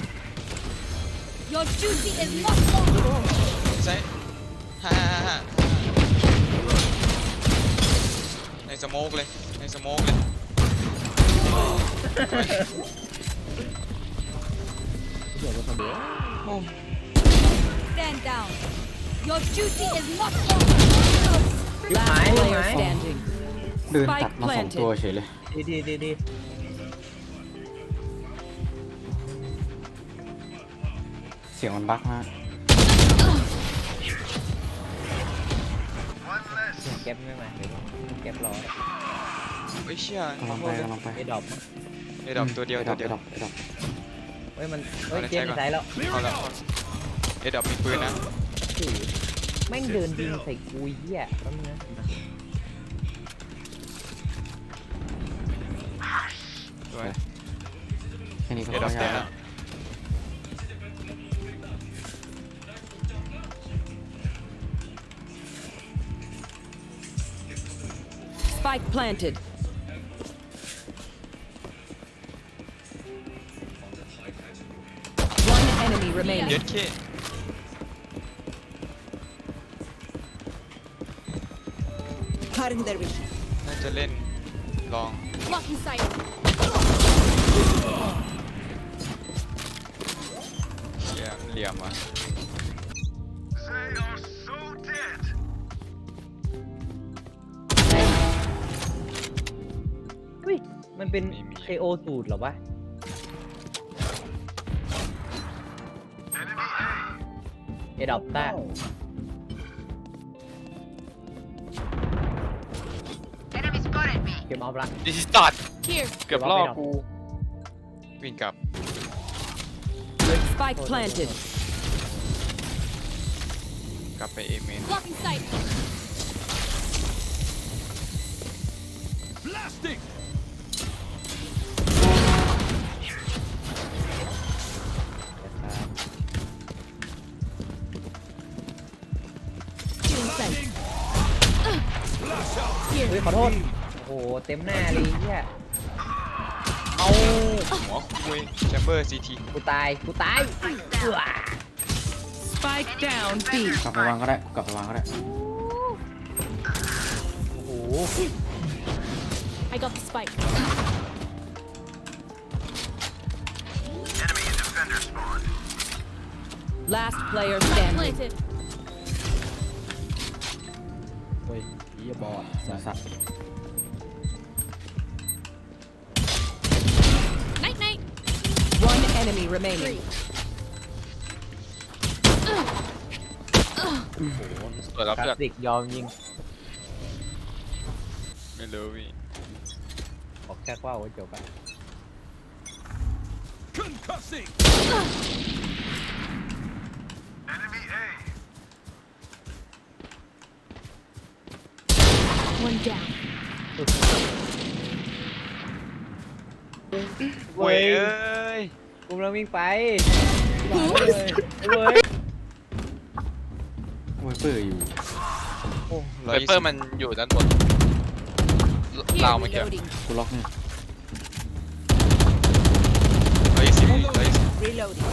ด Your duty is not over. ใช่ฮ่าฮ่าฮ่าในสโมกเลย ในสโมกเลยเดี๋ยวมาทำเดี๋ยวโอ้ Stand down. Your duty is not over. ยิบหาย Last ยิบ player หาย standing. เดิน Spike ตัดมาสอง planted ตัวเฉยเลย ดีดีดีดี เสียงมันบั๊กมากเก็บไม่มาเดี๋ยวเก็บรอเฮ้ยเชี่ยกำลังขไปอโทษกำลังไปไอ้ดอกมั้งไอ้ดอกตัวเดียวไอ้ดตัอวกเดียวไอ้ดอกไอ้ดอกเฮ้ยมันเฮ้ยเอาในเกมใจก่อนใส่แล้วเอาละไอ้ดอกมีปืนนะสี่แม่งเดินยิงใส่กูเหี้ยแป๊บนึงนะด้วยแค่นี้ก็ไอ้ดอกเข้ายาเต็มกแล้แล้ว Spike planted. One enemy เย็ remaining. ดเค Cutting their vision. น่าจะเล่นล มันเป็นไม่มี KO สูตรเหรอวะไอ้ดอกต้าเกมออฟละ ดิสตัด Here. เกือบล่อกู วิ่งกลับ Spike planted. กลับไปเอเมน Blocking sight. ยขอโทษ โอ้โห เต็มหน้าเลยเหี้ยเอาหัวคุยแชมเบอร์ซีทีกูตาย กูตายเอื้อ Spike down B. กลับไปวางก็ได้กูกลับไปวางก็ได้ โอ้โห I got the spike. Last player Spike standing. planted. เฮ้ยเหี้ ยบอดสัตว์สัตว์ Night night. One enemy remaining. เปิดรับคลาเลือสดสิกยอมยิงไม่รู้พี่ออกแค่ว่าโอ้จบอะ One down. เว้ยเอ้ยกูกำลังวิ่งไปเว้ยเว้ยโอ้ยเปื่อยอยู่ไวเปอร์มันอยู่ด้านบน Here. เราเมื่อกี้ Reloading. กูล็อกนี่ร้อยยี่สิบร้อยยี่สิบ Reloading.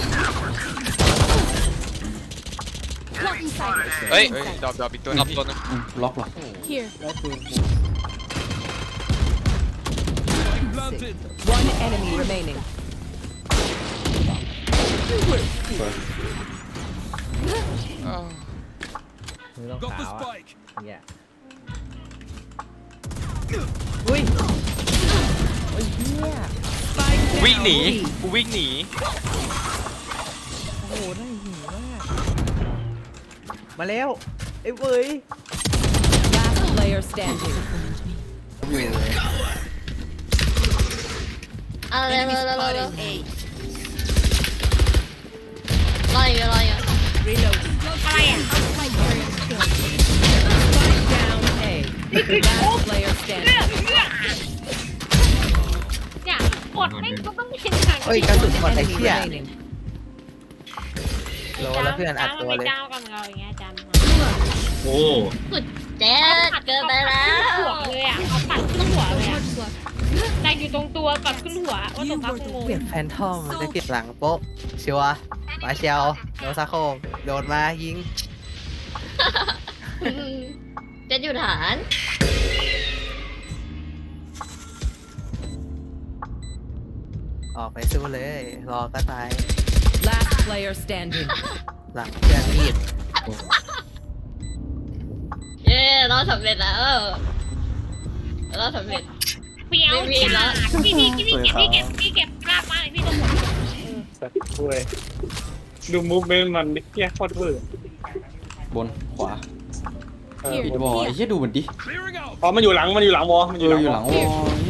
Blocking sight. เฮ้ย Stealing เฮ้ย sight. ดรอปดรอปอีกตัวหนึงตัวนึงอืมล็อกเหรอ Here. One enemy remaining. อ้าว มือต้อง Got the ขาวอะ spike. เนี่ยอุ้ยโอ้ยเหี้ย Spike วิ่ง down หนี B. กูวิ่งหนี โอ้โหน่าหิวมาก มาแล้วไอ้เว้ย Last player standing. เอาเลยเลยเลยเลย Spotted A. รออยู่รออยู่ Reloading. อะไรอะ Outside area still. Spike down A. Last player standing. เนี่ยกดไม่ก็ต้องเป็นทางเฮ้ยกระสุนหมดไอ้ Enemy เหี้ย remaining. โลแล้วเพื่อนอัดตัวเลยเจ้ากับเราอย่างเงี้ยจำโอ้สุด เจ๊เกินไปแล้วหัวเลยอะเอาปัดขึ้นหัวเลยอะแต่อยู่ตรงตัวกับขึ้นหัวว่าตรงพักงงเปลี่ยนแฟนทอมมันจะติดหลังโป๊ะชัวร์มาเชียวโดนซาโคมโดดมายิงเจะอยู่ฐานออกไปสู้เลย รอก็ตาย Last player standing. หลังเพื่อนมีด เย้เราสำเร็จแล้วเราสำเร็จ เปียวไม่มีแล้วพี่พี่พี่เก็บพี่เก็บพี่เก็บกล้ามากเลยพี่ต้องหมดสัตว์คุยดูมูฟเมนต์มันดิเฮียโคตรเบื่อบนขวาเออปิดบอลไอ้เหี้ยดูมันดิ อ๋อมันอยู่หลังมันอยู่หลังวอมันเออยู่หอลังอยู่วหอลังวอล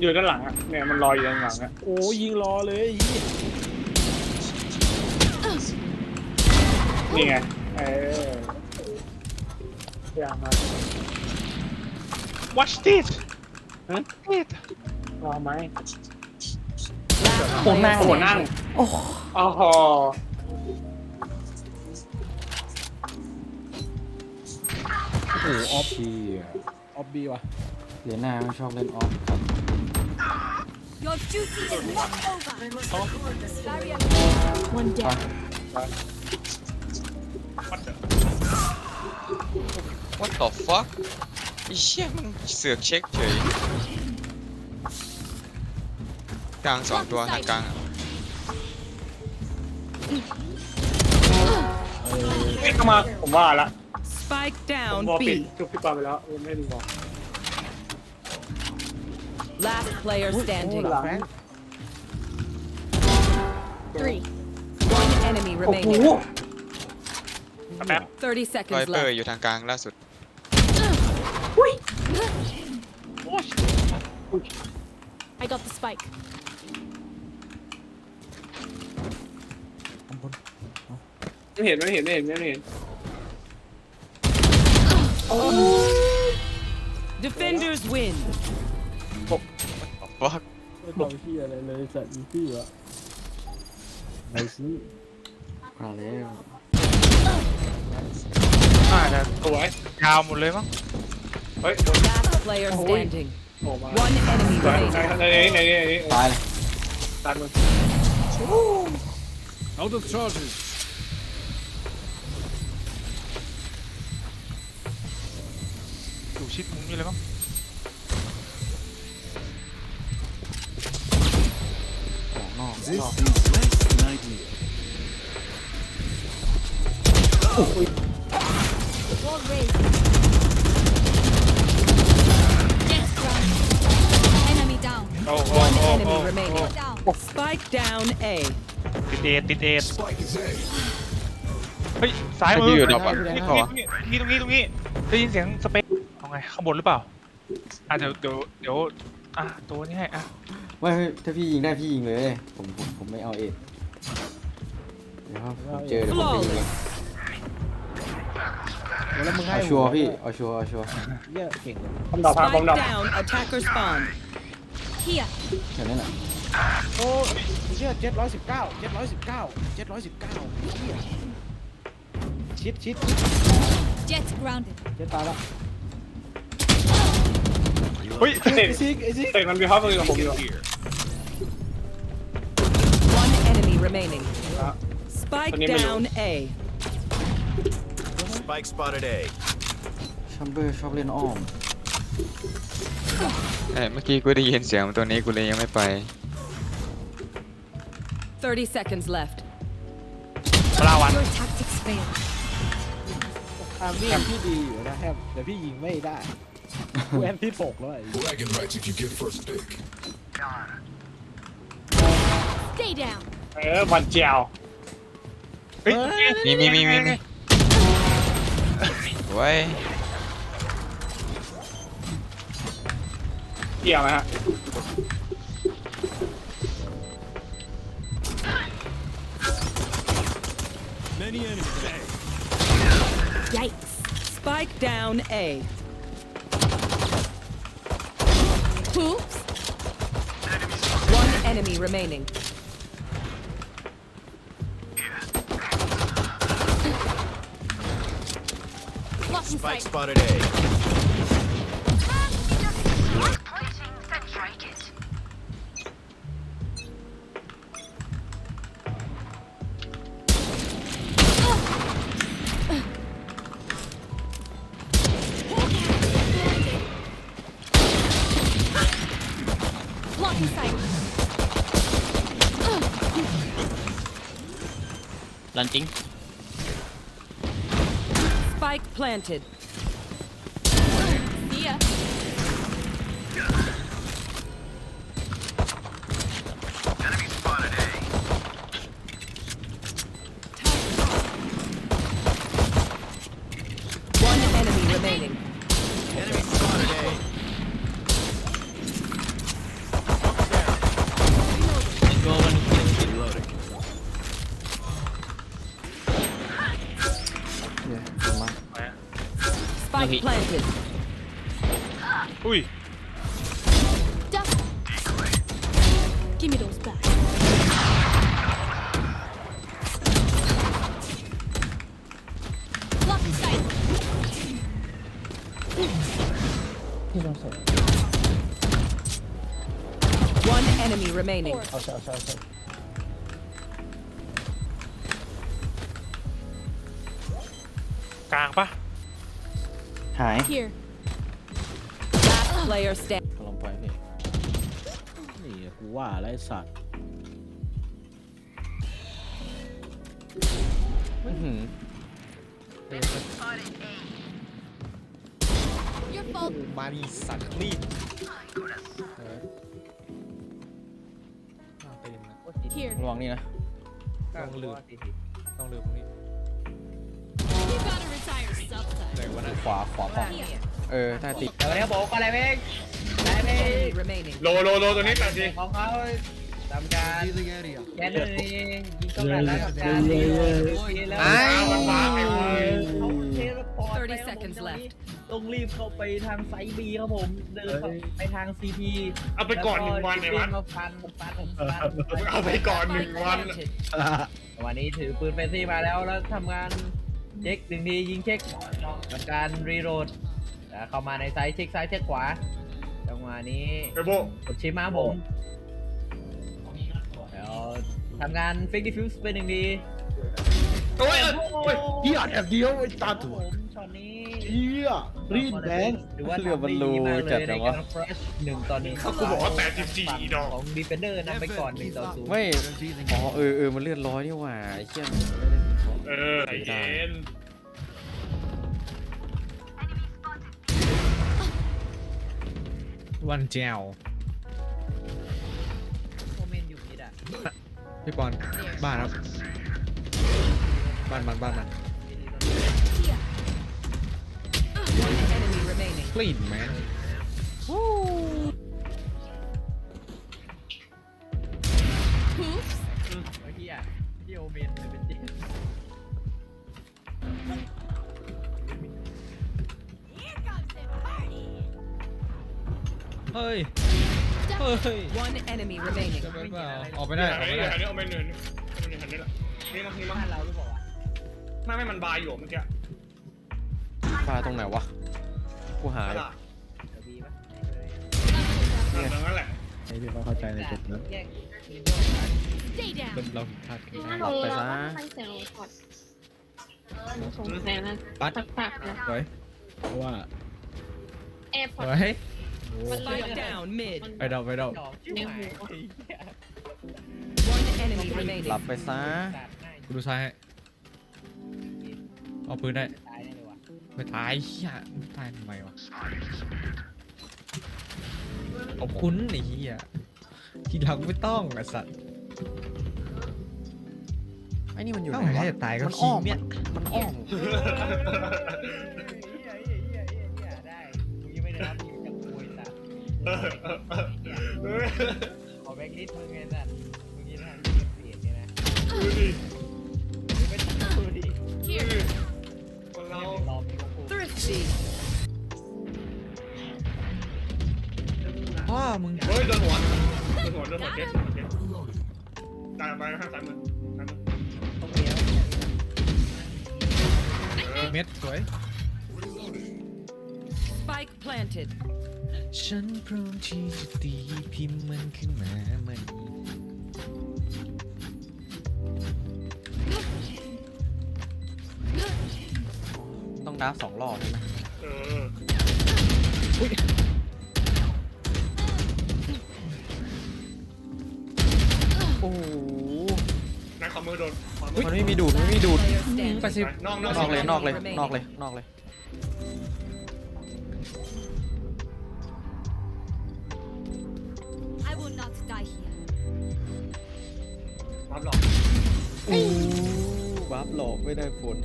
อยู่ด้านหลังอะเนี่ยมันลอยอยู่ด้านหลังอะโอ้ยิงรอเลยนี่ไงเอออย่างนั้น watch this ฮะ it รอไหม Last โอ้ player นั่งโอ้ standing. นั่งโอ้โหออฟเชี่ยออฟบีว่ะเรียน่าไม่ชอบเล่นออฟ Your duty is not over. Barrier. One ไป down. What the fuck ไอ้เชี่ยมันเสือกเช็คเฉยกลางสองตัวทางกลางอะเฮ้ยเข้ามาผมว่าละ Spike ผม down บอกปิด B. จุบพี่ปาไปแล้วเออไม่ได้บอก Last player standing. หลัง Three. One enemy โอ้โห remaining. แป๊บ 30 ไว seconds เปอร์ left. อยู่ทางกลางล่าสุด I got the spike. ไม่เห็นไม่เห็นไม่เห็นไม่เห็น Defenders win. ฟักไม่ทำที่อะไรเลยสัตว์อีซี่วะไอ้ซี่มาแล้วน่าจะสวยยาวหมดเลยมั้ง เฮ้ย Last player standing. โผล่มา One enemy สวย remaining. ในในในในในตายเลยตันมัน out of charges อยู่ชิดมุมนี่เลยมั้ง ออกนอกนอก Wall raised. Jets grounded. Enemy down. โอ้โห One โอ้โห enemy remaining. Down. Spike down A. ติดเอทติดเอทเฮ้ยซ้ายมือที่อยู่ดอกอะนี่นี่ตรเขางอะนี้ตรงนี้ตรงนี้ได้ยินเสียงสเปคเอาไงข้างบนหรือเปล่าอะเดี๋ยวเดี๋ยวเดี๋ยวอะตัวนี้ให้อะ ไม่ไม่ถ้าพี่ยิงได้พี่ยิงเลย ผมผมผมไม่เอาเอ็ดเดี๋ยวผมเจอเดี๋ยวผมไปยิงเลยแล้วมึงให้เอาชัวร์พี่เอาชัวร์เอาชัวร์เหี้ยเก่งเลยผมดอกพังผม Spike ดอก down. Attacker spawn. Here. อย่างนั้นแหละโอ้เชื่อเจ็ดร้อยสิบเก้าเจ็ดร้อยสิบเก้าเจ็ดร้อยสิบเก้าเชี่ยชิดชิด Jets grounded. เจ็ดตายละเฮ้ยเตะไอซิกไอซิกเตะมันมีฮอปมือกับผมอยู่ One remaining. อะ Spike Put him in. down A. Spike spotted A. ชัมเบอร์ชอบเล่นอ้อมเอ้ยเมื่อกี้กูได้ยินเสียงตัวนี้กูเลยยังไม่ไป 30 seconds left. ปลาวัน Your tactics failed. ทามมิ่งพี่ดีอยู่นะแฮมแต่พี่ยิงไม่ได้กูแอนที่ตกแล้วไอ้ Bragging rights if you get first pick. Stay down. เออวันเจียวเฮ้ยมีมีมีมีมีไว้เกี่ยวไหมฮะ Yikes. Spike down A. Oops. One enemy remaining. Spike spotted A. planted. Spike planted. อุ้ย Duck. Give me those back. Blocking sight. ที่ต้องใส่ One enemy remaining. เอาใส่เ Here. Last player stand. ลองปล่อยพี่นี่กูว่าแล้วไอ้สัตว์อื้อหือ Your fault. มาดีสัตว์รีบ Here. ระวังนี่นะ ต้องลืม ต้องลืมตรงนี้ ขวาขวาขวา Here. เออใต้ติดเดี๋ยววันนี้ผมก็อะไรเองได้ไหม Enemy remaining. โลโลโลตัวนี้แปดทีของเขาทำการแกนนี่ยิงเข้ามาแล้วทำการรีโหลดแล้วไอ้มันมาไอ้เว้ยเขาเทเลพอร์ต30 seconds left ต้องรีบเข้าไปทางไซบีครับผม เดินเข้าไปทางซีทีเอาไปก่อนหนึ่งวันไอ้ไอ้วัวันนมาฟันฟันฟันเอาไปก่อนหนึ่งวันวันนี้ถือปืนเฟนซี่มาแล้วแล้วทำงาน เช็คหนึ่งทียิงเช็คทำการรีโหลดอ่าเข้ามาในไซส์เช็คซ้ายเช็คขวาจังหวะนี้ไปโบกดชิปมาผมเดี๋ยวทำงานฟิกดิฟิวส์เป็นหนึ่งทีโอ้ยโอ้ยเฮียแอบเดียวไอ้ตาครับถั่วผมช็อตนี้เฮียรีดแบงหรือว่าเรือมันรูทำได้ดีมากเลจัดยจัในงกาวะรฟรัชหนึ่งต่อหนึ่งเขากูบอกว่าแปดสิบสี่ดอก ของดีเฟนเดอร์นำไปก่อนหนึ่งต่อศูนย์ ไม่ อ๋อเออเออมันเลื่อนร้อยนี่หว่าไอ้เชี่ยมันไม่ได้ของ เออใจเย็นวันแจวโมเมนต์อยู่นี่อะพี่ปอนบ้านครับ บ้านมันบ้านมัน Here. One enemy remaining. กลิ่นแมน เฮ้ย เฮ้ย One enemy remaining. จะไปเปล่าออกไปไม่ได้ได้ออกไปได้อันนี้เอาไปหนึ่งอันนี้อันนี้ละนี่มั้งนี่มั้งบ้านเราหรือเปล่าวะไม่ไม่มันบายอยู่เมื่อกี้ปลาตรงไหนวะ กูหาอะอยู่ไรเดี๋ยวบีปะตรงนั้นแหละไอ้ที่เขาเข้าใจในจุดนั้นแยก Stay down. เป็นเราผิดพลาดกันคือได้ถ้ารู้เราก็ต้องฟังเสียงรถก่อนหนูสงสัยนะปัดสักพักนะไว้เพราะว่าแอร์พอร์ตไว้ มันเลย Spike down mid. ไปเดาไปเดาดอกจิ้มหาย One enemy remaining. หลับไปซะกูดูซ้ายให้เอาปืนได้ตายแน่เลยวะไม่ตายเฮียไม่ตายทำไมวะขอบคุณไอ้เฮียทีหลังไม่ต้องไอ้สัตว์ ไอ้นี่มันอยู่เอ้าไหนวะให้ตายก็มันอ้อมขี้เมีย มันอ้อมเฮียเฮียเฮียเฮียเฮียได้มึงยังไม่ได้รับ ขอแบ็กลิสต์มึงไงสัตว์มึงยังทำเกมเปลี่ยนใช่ไหมดูดิมึงไม่ต้องดูดิ Here. คนเรารอมีของกู Thrifty. พ่อมึงเฮ้ยโดนหัวโดนหัวโดนหัวเจ็บโดนหัวเจ็บตายไปข้างซ้ายมือซ้ายมือต้องเลี้ยวเม็ดสวย Spike planted. ฉันพร้อมที่จะตีพิมพ์มันขึ้นมาใหม่ ต้องดับสองรอบใช่ไหมเออโอ้โหนั่นขอมือโดนขอมือมันไม่มีดูดมันไม่มีดูด Player standing. ไปสินอกนอก นอกเลยนอกเลยนอกเลยนอกเลย will not die here. รับหลอกโอ้บัฟหลอกไม่ได้ผล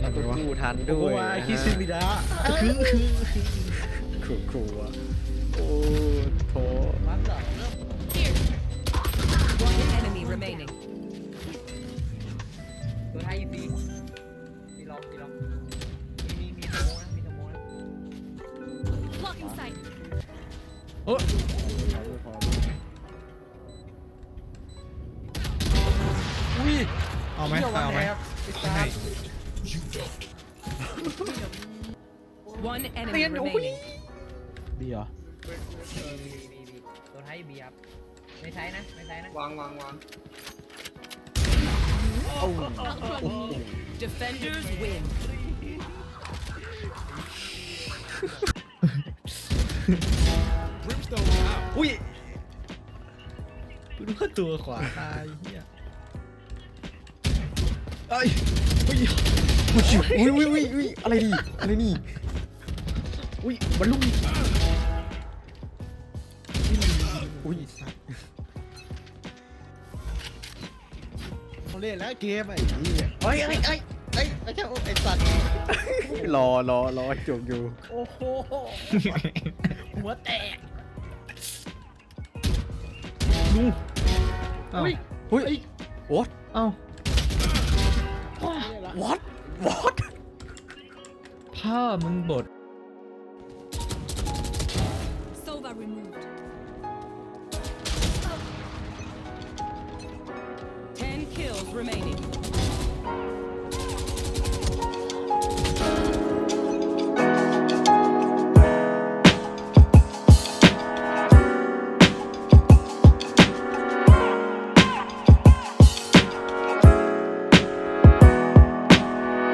แล้วก็กู้ทันโอ้ด้วยยนะคิดฮะซิมิดาคือคือขู่ขู่อะโอ้โถ อุ้ยเอาไหมเอาไหมเอาไหม One enemy remaining. ดีเหรอมีมีมีตัวไทยบีครับไม่ใช้นะ ไม่ใช้นะ วางวางวาง Defenders win. อุ้ยกูนึกว่าตัวขวาตายเฮียเอ้ยอุ้ยอุ้ยอุ้ยอุ้ยอุ้ยอะไรนี่อะไรนี่อุ้ยบอลลูนอุ้ยเขาเล่นแล้วเกมไอ้เหี้ยเอ้ยเอ้ยเอ้ยเอ้ยไม่ใช่ไอ้สัตว์รอรอรอจบอยู่โอ้โหหัวแตก เอ้าอุ้ยอุ้ย what เอ้า what what ผ้ามึงบด Sova removed. Ten kills remaining.